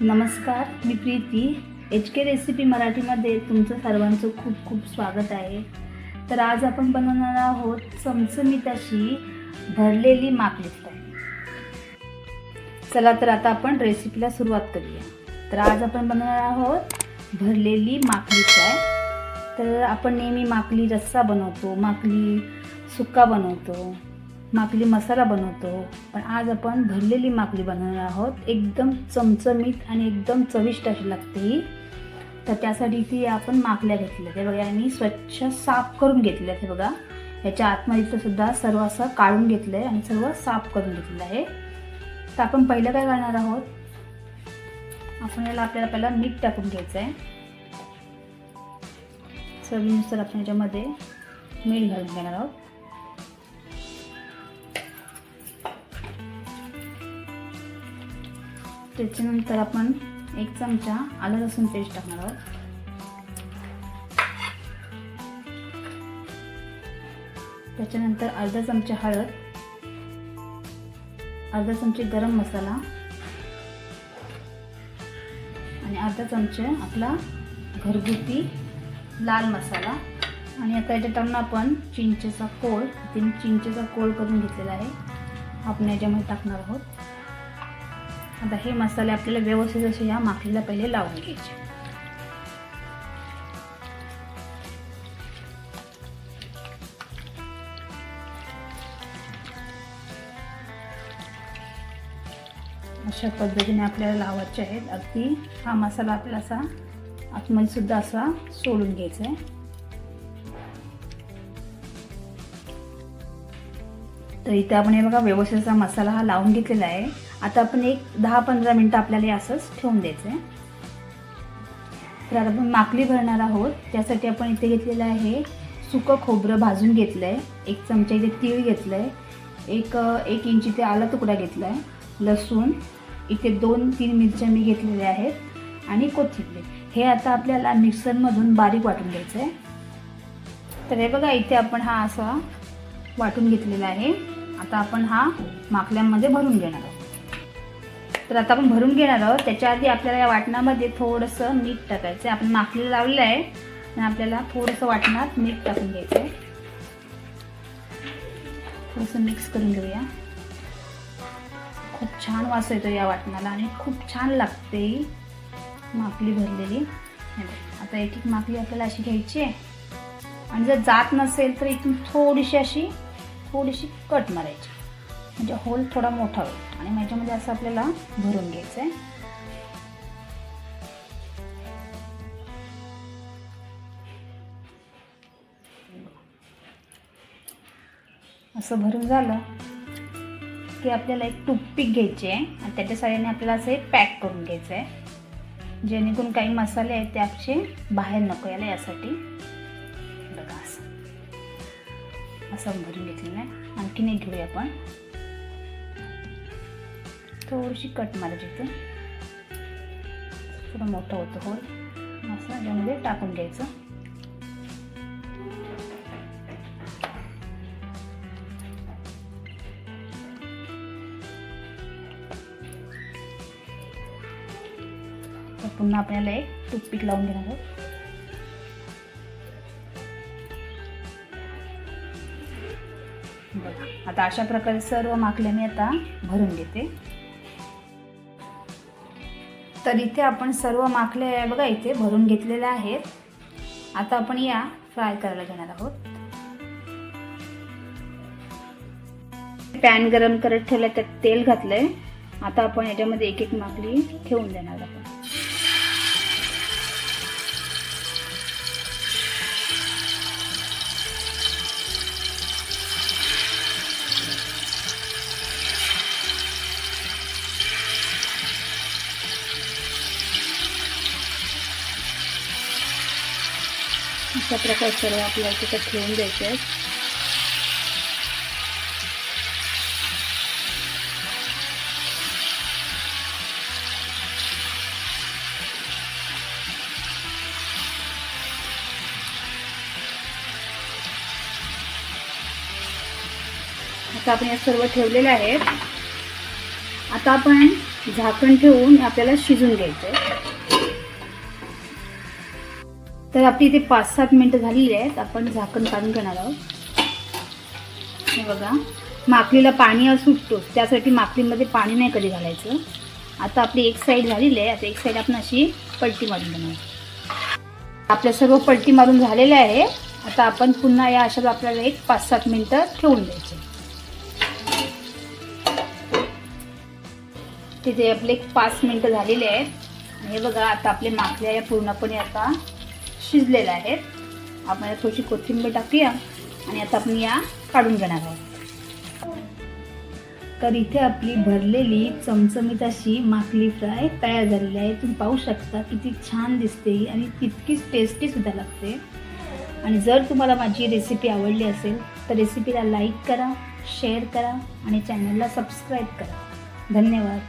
नमस्कार मी Preeti. H K recipe मराठीमध्ये तुमचं सर्वांचं खूप खूप स्वागत आहे. तर आज आपण बनवणार आहोत चमचमीत अशी भरलेली माकली फ्राय चला तर आता आपण रेसिपीला सुरुवात करूया. तर आज आपण बनवणार आहोत भरलेली माकली फ्राय तर आपण नेहमी माकली रस्सा बनवतो माकली सुक्का बनवतो. माकली मसाला बनवतो. पण आज आपण भरलेली माकली बनवणार आहोत. एकदम चमचमीत आणि एकदम चविष्ट अशी लागते ही. तर त्यासाठी ती आपण माकल्या घेतल्या. ते बघा आणि स्वच्छ साफ करून घेतल्या ते बघा. याच्या आतमध्ये सुद्धा सर्व असं काढून घेतलं आहे आणि सर्व साफ करून घेतलेलं आहे. तर आपण पहिलं काय करणार आहोत? आपण याला आपल्याला पहिला मीठ टाकून घ्यायचं आहे चवीनुसार आपण याच्यामध्ये मीठ घालून घेणार आहोत. त्याच्यानंतर आपण एक चमचा आलं लसूण पेस्ट टाकणार आहोत. त्याच्यानंतर अर्धा चमचा हळद अर्धा चमचे गरम मसाला आणि अर्धा चमचे आपला घरगुती लाल मसाला. आणि आता याच्या टाकून आपण चिंचेचा कोळ तीन चिंचेचा कोळ करून घेतलेला आहे. आपण याच्यामध्ये टाकणार आहोत. आता हे मसाले आपल्याला व्यवस्थित असे या माखलीला पहिले लावून घ्यायचे. अशा पद्धतीने आपल्याला लावायचे आहेत. अगदी हा मसाला आपल्याला असा आतमध्ये सुद्धा असा सोडून घ्यायचा आहे. तर इथे आपण हे बघा व्यवस्थित असा मसाला हा लावून घेतलेला आहे. आता आपण एक दहा पंधरा मिनटं आपल्याला असंच ठेवून द्यायचं आहे तर आता आपण माकली भरणार आहोत. त्यासाठी आपण इथे घेतलेलं आहे सुकं खोबरं भाजून घेतलं आहे एक चमचा इथे तीळ घेतलं आहे एक एक इंच इथे आला तुकडा घेतला आहे लसूण इथे दोन तीन मिरच्या मी घेतलेल्या आहेत. आणि कोथिंबीर. हे आता आपल्याला मिक्सरमधून बारीक वाटून घ्यायचं आहे तर हे बघा इथे आपण हा असा वाटून घेतलेला आहे. आता आपण हा माकल्यांमध्ये भरून घेणार आहोत. तर आता आपण भरून घेणार आहोत. त्याच्या आधी आपल्याला या वाटणामध्ये थोडंसं मीठ टाकायचं आहे. आपण माकलीला लावलेलं आहे. आणि आपल्याला थोडंसं वाटणात मीठ टाकून घ्यायचं आहे. थोडंसं मिक्स करून घेऊया. खूप छान वास येतो या वाटणाला आणि खूप छान लागते ही माकली भरलेली. आता एक एक माकली आपल्याला अशी घ्यायची आहे. आणि जर जात नसेल तर इथून थोडीशी अशी थोडीशी कट मारायची. म्हणजे होल थोडा मोठा होईल. आणि माझ्यामध्ये असं आपल्याला भरून घ्यायचं आहे असं भरून झालं की आपल्याला एक टूथपिक घ्यायची आहे आणि त्याच्या साह्याने आपल्याला असं हे पॅक करून घ्यायचं आहे जेणेकरून काही मसाले आहेत ते आपले बाहेर नको याला यासाठी. बघा असं. असं भरून घेतलेलं आहे. आणखीन एक घेऊया आपण. थोडीशी कट मारायची इथं थोडं मोठं होतं होल असं याच्यामध्ये टाकून घ्यायचं. तर पुन्हा आपल्याला एक टूथपिक लावून घेणार आहोत. बघा आता अशा प्रकारे सर्व माकल्या मी आता भरून घेते. तर इथे आपण सर्व माखले बघा इथे भरून घेतलेल्या आहेत. आता आपण या फ्राय करायला घेणार आहोत. पॅन गरम करत ठेवलं त्यात तेल घातलंय. आता आपण याच्यामध्ये एक एक माखली ठेवून देणार आहोत. अशा प्रकारे सर्व आपल्याला तिथं ठेवून द्यायचे आहेत. आता आपण या सर्व ठेवलेले आहेत. आता आपण झाकण ठेवून आपल्याला शिजून घ्यायचं. आहे तर आपली इथे पाच सात मिनटं झालेली आहेत. आपण झाकण काढून घेणार आहोत. हे बघा. माकलीला पाणी सुटतो. त्यासाठी माकलीमध्ये पाणी नाही कधी घालायचं. आता आपली एक साईड झालेली आहे. आता एक साईड आपण अशी पलटी मारून घेणार आपल्या सर्व पलटी मारून झालेल्या आहे. आता आपण पुन्हा या अशाच आपल्याला एक पाच सात मिनटं ठेवून द्यायचे. तिथे आपले एक पाच मिनटं झालेले आहेत. हे बघा आता आपले माकल्या या पूर्णपणे आता शिजलेल्या आहेत आपण थोडीशी कोथिंबीर टाकूया आणि आता आपण या काढून घेणार आहोत. तर इथे आपली भरलेली चमचमीत अशी माकली फ्राय तयार झालेली आहे. तुम्ही पाहू शकता किती छान दिसते आणि तितकीच टेस्टी सुद्धा लागते. आणि जर तुम्हाला माझी रेसिपी आवडली असेल तर रेसिपीला लाईक करा शेअर करा आणि चॅनलला सबस्क्राईब करा. धन्यवाद.